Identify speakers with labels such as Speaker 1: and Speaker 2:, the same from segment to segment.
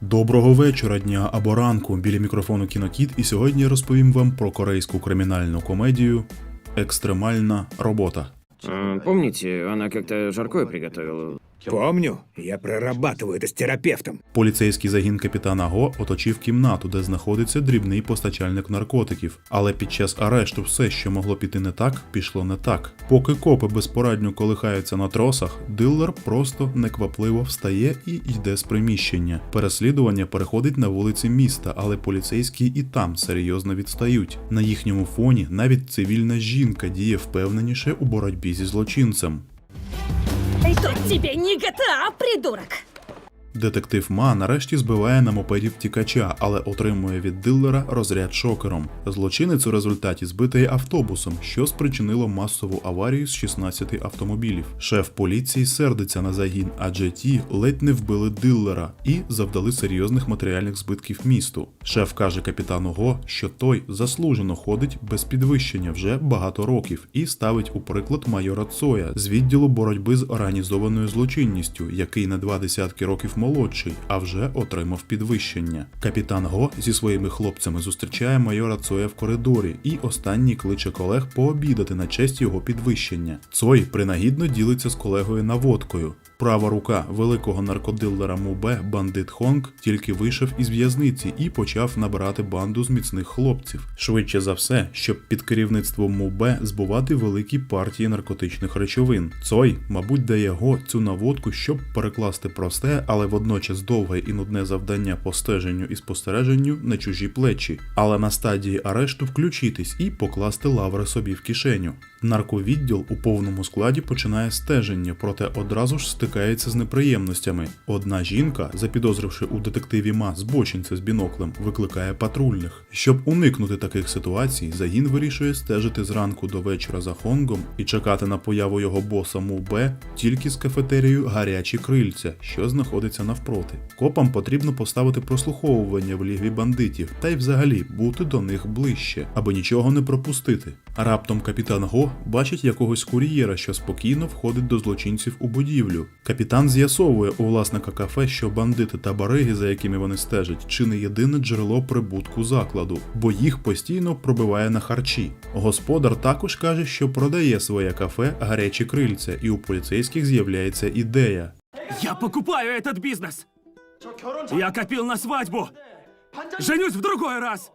Speaker 1: Доброго вечора, дня або ранку. Біля мікрофону Кінокіт, і сьогодні розповім вам про корейську кримінальну комедію Екстремальна робота.
Speaker 2: Помните, она как-то жаркое приготовила?
Speaker 3: Помню, я прорабатываю это с терапевтом.
Speaker 1: Поліцейський загін капітана Го оточив кімнату, де знаходиться дрібний постачальник наркотиків. Але під час арешту все, що могло піти не так, пішло не так. Поки копи безпорадньо колихаються на тросах, дилер просто неквапливо встає і йде з приміщення. Переслідування переходить на вулиці міста, але поліцейські і там серйозно відстають. На їхньому фоні навіть цивільна жінка діє впевненіше у боротьбі зі злочинцем.
Speaker 4: Тут тебе не GTA, придурок!
Speaker 1: Детектив Ма нарешті збиває на мопеді втікача, але отримує від дилера розряд шокером. Злочинець у результаті збитий автобусом, що спричинило масову аварію з 16 автомобілів. Шеф поліції сердиться на загін, адже ті ледь не вбили дилера і завдали серйозних матеріальних збитків місту. Шеф каже капітану Го, що той заслужено ходить без підвищення вже багато років і ставить у приклад майора Цоя з відділу боротьби з організованою злочинністю, який на два десятки років молодший, а вже отримав підвищення. Капітан Го зі своїми хлопцями зустрічає майора Цоя в коридорі, і останній кличе колег пообідати на честь його підвищення. Цой принагідно ділиться з колегою наводкою. Права рука великого наркодилера Мубе, бандит Хонг, тільки вийшов із в'язниці і почав набирати банду з міцних хлопців. Швидше за все, щоб під керівництвом Мубе збувати великі партії наркотичних речовин. Цой, мабуть, дає го цю наводку, щоб перекласти просте, але водночас довге і нудне завдання по стеженню і спостереженню на чужі плечі, але на стадії арешту включитись і покласти лаври собі в кишеню. Нарковідділ у повному складі починає стеження, проте одразу ж стикається з неприємностями. Одна жінка, запідозривши у детективі Ма збочинця з біноклем, викликає патрульних. Щоб уникнути таких ситуацій, загін вирішує стежити зранку до вечора за Хонгом і чекати на появу його боса Мубе тільки з кафетерією гарячі крильця, що знаходиться навпроти. Копам потрібно поставити прослуховування в лігві бандитів та й взагалі бути до них ближче, аби нічого не пропустити. Раптом капітан Го бачить якогось кур'єра, що спокійно входить до злочинців у будівлю. Капітан з'ясовує у власника кафе, що бандити та бариги, за якими вони стежать, чи не єдине джерело прибутку закладу, бо їх постійно пробиває на харчі. Господар також каже, що продає своє кафе гарячі крильця, і у поліцейських з'являється ідея.
Speaker 5: Я покупаю этот бизнес. Я копил на свадьбу. Женюсь в другой раз.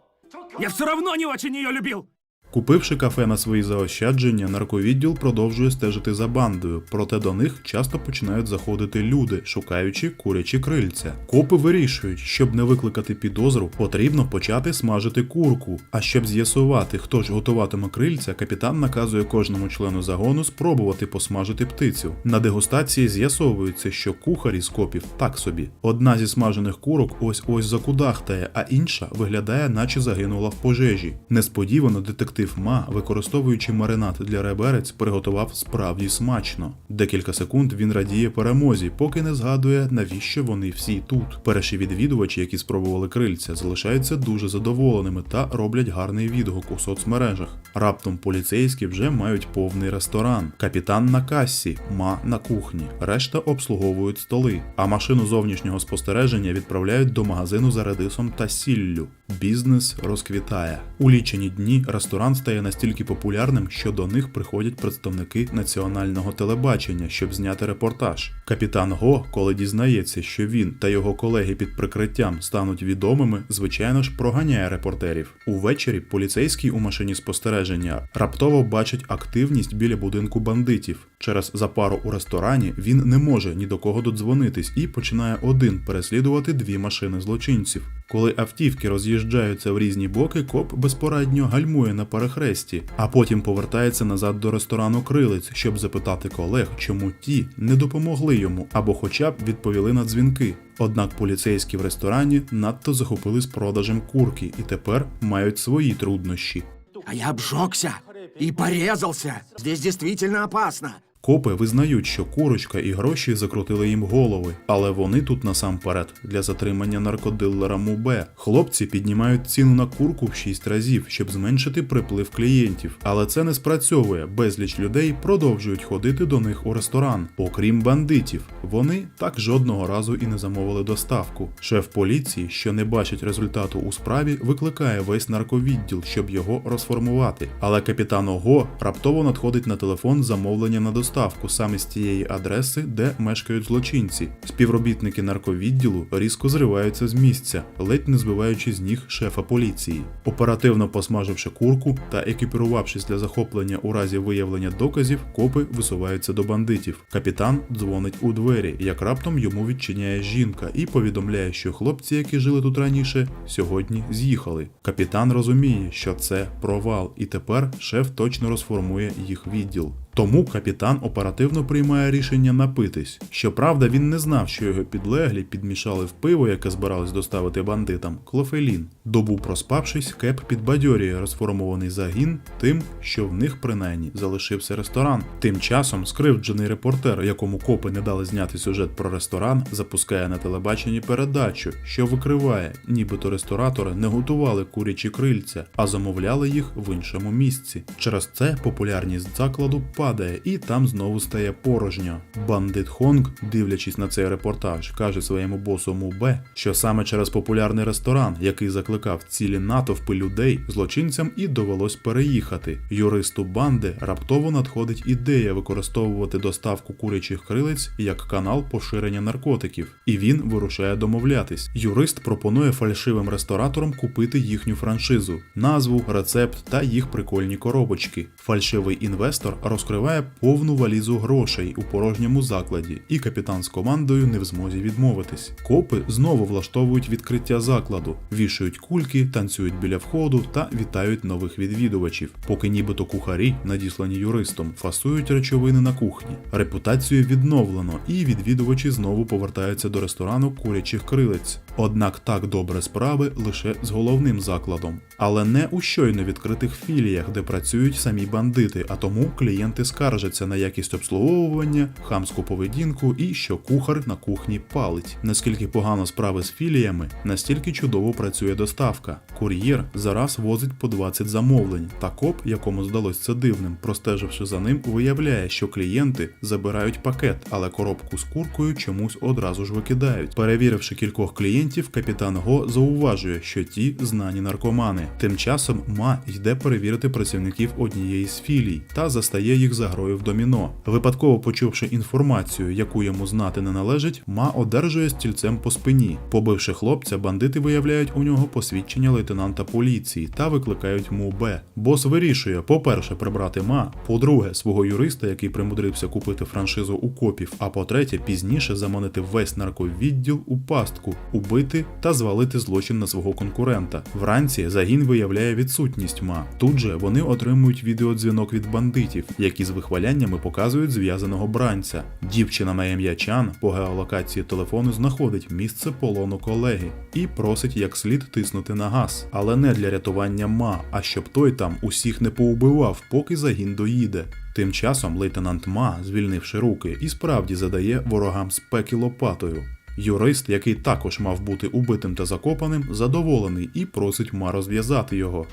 Speaker 5: Я все равно не очень ее любил.
Speaker 1: Купивши кафе на свої заощадження, нарковідділ продовжує стежити за бандою, проте до них часто починають заходити люди, шукаючи курячі крильця. Копи вирішують, щоб не викликати підозру, потрібно почати смажити курку. А щоб з'ясувати, хто ж готуватиме крильця, капітан наказує кожному члену загону спробувати посмажити птицю. На дегустації з'ясовується, що кухарі з копів так собі. Одна зі смажених курок ось ось закудахтає, а інша виглядає, наче загинула в пожежі. Несподівано детектив Ма, використовуючи маринад для реберець, приготував справді смачно. Декілька секунд він радіє перемозі, поки не згадує, навіщо вони всі тут. Перші відвідувачі, які спробували крильця, залишаються дуже задоволеними та роблять гарний відгук у соцмережах. Раптом поліцейські вже мають повний ресторан. Капітан на касі, ма на кухні. Решта обслуговують столи, а машину зовнішнього спостереження відправляють до магазину за редисом та сіллю. Бізнес розквітає. У лічені дні ресторан стає настільки популярним, що до них приходять представники національного телебачення, щоб зняти репортаж. Капітан Го, коли дізнається, що він та його колеги під прикриттям стануть відомими, звичайно ж проганяє репортерів. Увечері поліцейський у машині спостереження раптово бачить активність біля будинку бандитів. Через запару у ресторані він не може ні до кого додзвонитись і починає один переслідувати дві машини злочинців. Коли автівки роз'їжджаються в різні боки, коп безпорадньо гальмує на перехресті, а потім повертається назад до ресторану крилиць, щоб запитати колег, чому ті не допомогли йому або хоча б відповіли на дзвінки. Однак поліцейські в ресторані надто захопились продажем курки і тепер мають свої труднощі.
Speaker 3: А я обжегся и порезался. Здесь действительно опасно.
Speaker 1: Копи визнають, що курочка і гроші закрутили їм голови, але вони тут насамперед для затримання наркодилера Мубе. Хлопці піднімають ціну на курку в 6 разів, щоб зменшити приплив клієнтів. Але це не спрацьовує. Безліч людей продовжують ходити до них у ресторан, окрім бандитів. Вони так жодного разу і не замовили доставку. Шеф поліції, що не бачить результату у справі, викликає весь нарковідділ, щоб його розформувати. Але капітан Ого раптово надходить на телефон замовлення на доставку саме з тієї адреси, де мешкають злочинці. Співробітники нарковідділу різко зриваються з місця, ледь не збиваючи з ніг шефа поліції. Оперативно посмаживши курку та екіпірувавшись для захоплення у разі виявлення доказів, копи висуваються до бандитів. Капітан дзвонить у двері, як раптом йому відчиняє жінка і повідомляє, що хлопці, які жили тут раніше, сьогодні з'їхали. Капітан розуміє, що це провал, і тепер шеф точно розформує їх відділ. Тому капітан оперативно приймає рішення напитись. Щоправда, він не знав, що його підлеглі підмішали в пиво, яке збирались доставити бандитам, клофелін. Добу проспавшись, Кеп підбадьорює розформований загін тим, що в них принаймні залишився ресторан. Тим часом скривджений репортер, якому копи не дали зняти сюжет про ресторан, запускає на телебаченні передачу, що викриває, нібито ресторатори не готували курячі крильця, а замовляли їх в іншому місці. Через це популярність закладу падає, і там знову стає порожньо. Бандит Хонг, дивлячись на цей репортаж, каже своєму босу Мубе, що саме через популярний ресторан, який закликав цілі натовпи людей, злочинцям і довелось переїхати. Юристу банди раптово надходить ідея використовувати доставку курячих крилець як канал поширення наркотиків, і він вирушає домовлятись. Юрист пропонує фальшивим рестораторам купити їхню франшизу, назву, рецепт та їх прикольні коробочки. Фальшивий інвестор розкриває повну валізу грошей у порожньому закладі, і капітан з командою не в змозі відмовитись. Копи знову влаштовують відкриття закладу, вішають кульки, танцюють біля входу та вітають нових відвідувачів, поки нібито кухарі, надіслані юристом, фасують речовини на кухні. Репутацію відновлено, і відвідувачі знову повертаються до ресторану курячих крилець. Однак так добре справи лише з головним закладом, але не у щойно відкритих філіях, де працюють самі бандити, а тому клієнти скаржаться на якість обслуговування, хамську поведінку і що кухар на кухні палить. Наскільки погано справи з філіями, настільки чудово працює доставка. Кур'єр зараз возить по 20 замовлень, та коп, якому здалось це дивним, простеживши за ним, виявляє, що клієнти забирають пакет, але коробку з куркою чомусь одразу ж викидають. Перевіривши кількох клієнтів, капітан Го зауважує, що ті знані наркомани. Тим часом Ма йде перевірити працівників однієї з філій та застає їх за грою в доміно. Випадково почувши інформацію, яку йому знати не належить, Ма одержує стільцем по спині. Побивши хлопця, бандити виявляють у нього посвідчення лейтенанта поліції та викликають Мубе. Бос вирішує, по-перше, прибрати Ма, по-друге, свого юриста, який примудрився купити франшизу у копів, а по-третє, пізніше заманити весь нарковідділ у пастку, убити та звалити злочин на свого конкурента. Вранці загін виявляє відсутність Ма. Тут же вони отримують відеодзвінок від бандитів, які з вихваляннями показують зв'язаного бранця. Дівчина на ім'я Чан по геолокації телефону знаходить місце полону колеги і просить як слід тиснути на газ, але не для рятування Ма, а щоб той там усіх не поубивав, поки загін доїде. Тим часом лейтенант Ма, звільнивши руки, і справді задає ворогам спеки лопатою. Юрист, який також мав бути убитим та закопаним, задоволений і просить Ма розв'язати його.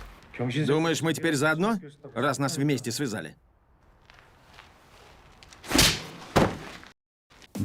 Speaker 6: Думаешь, мы теперь заодно, раз нас вместе связали?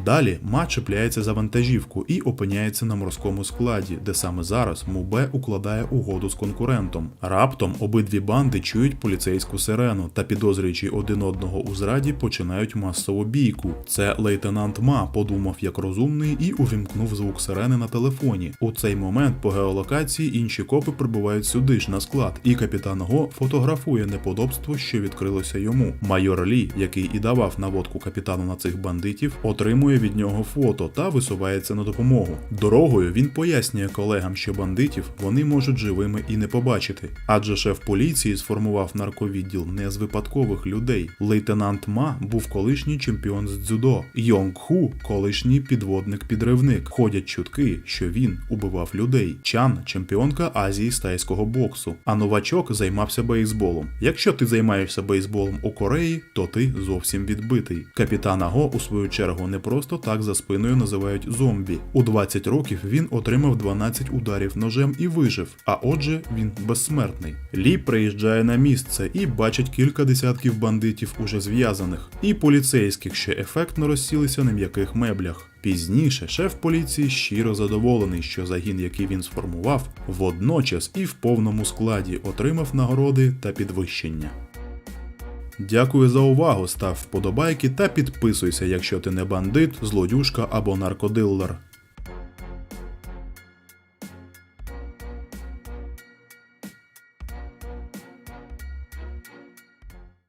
Speaker 1: Далі Ма чіпляється за вантажівку і опиняється на морському складі, де саме зараз Мубе укладає угоду з конкурентом. Раптом обидві банди чують поліцейську сирену та, підозрюючи один одного у зраді, починають масову бійку. Це лейтенант Ма подумав як розумний і увімкнув звук сирени на телефоні. У цей момент по геолокації інші копи прибувають сюди ж на склад, і капітан Го фотографує неподобство, що відкрилося йому. Майор Лі, який і давав наводку капітану на цих бандитів, отримує отримує від нього фото та висувається на допомогу. Дорогою він пояснює колегам, що бандитів вони можуть живими і не побачити, адже шеф поліції сформував нарковідділ не з випадкових людей. Лейтенант Ма був колишній чемпіон з дзюдо. Йонг Ху колишній підводник-підривник. Ходять чутки, що він убивав людей. Чан чемпіонка Азії з тайського боксу. А новачок займався бейсболом. Якщо ти займаєшся бейсболом у Кореї, то ти зовсім відбитий. Капітана Го, у свою чергу, не просто так за спиною називають зомбі. У 20 років він отримав 12 ударів ножем і вижив. А отже, він безсмертний. Лі приїжджає на місце і бачить кілька десятків бандитів уже зв'язаних, і поліцейських, що ефектно розсілися на м'яких меблях. Пізніше шеф поліції щиро задоволений, що загін, який він сформував, водночас і в повному складі отримав нагороди та підвищення. Дякую за увагу, став вподобайки та підписуйся, якщо ти не бандит, злодюшка або наркодиллер.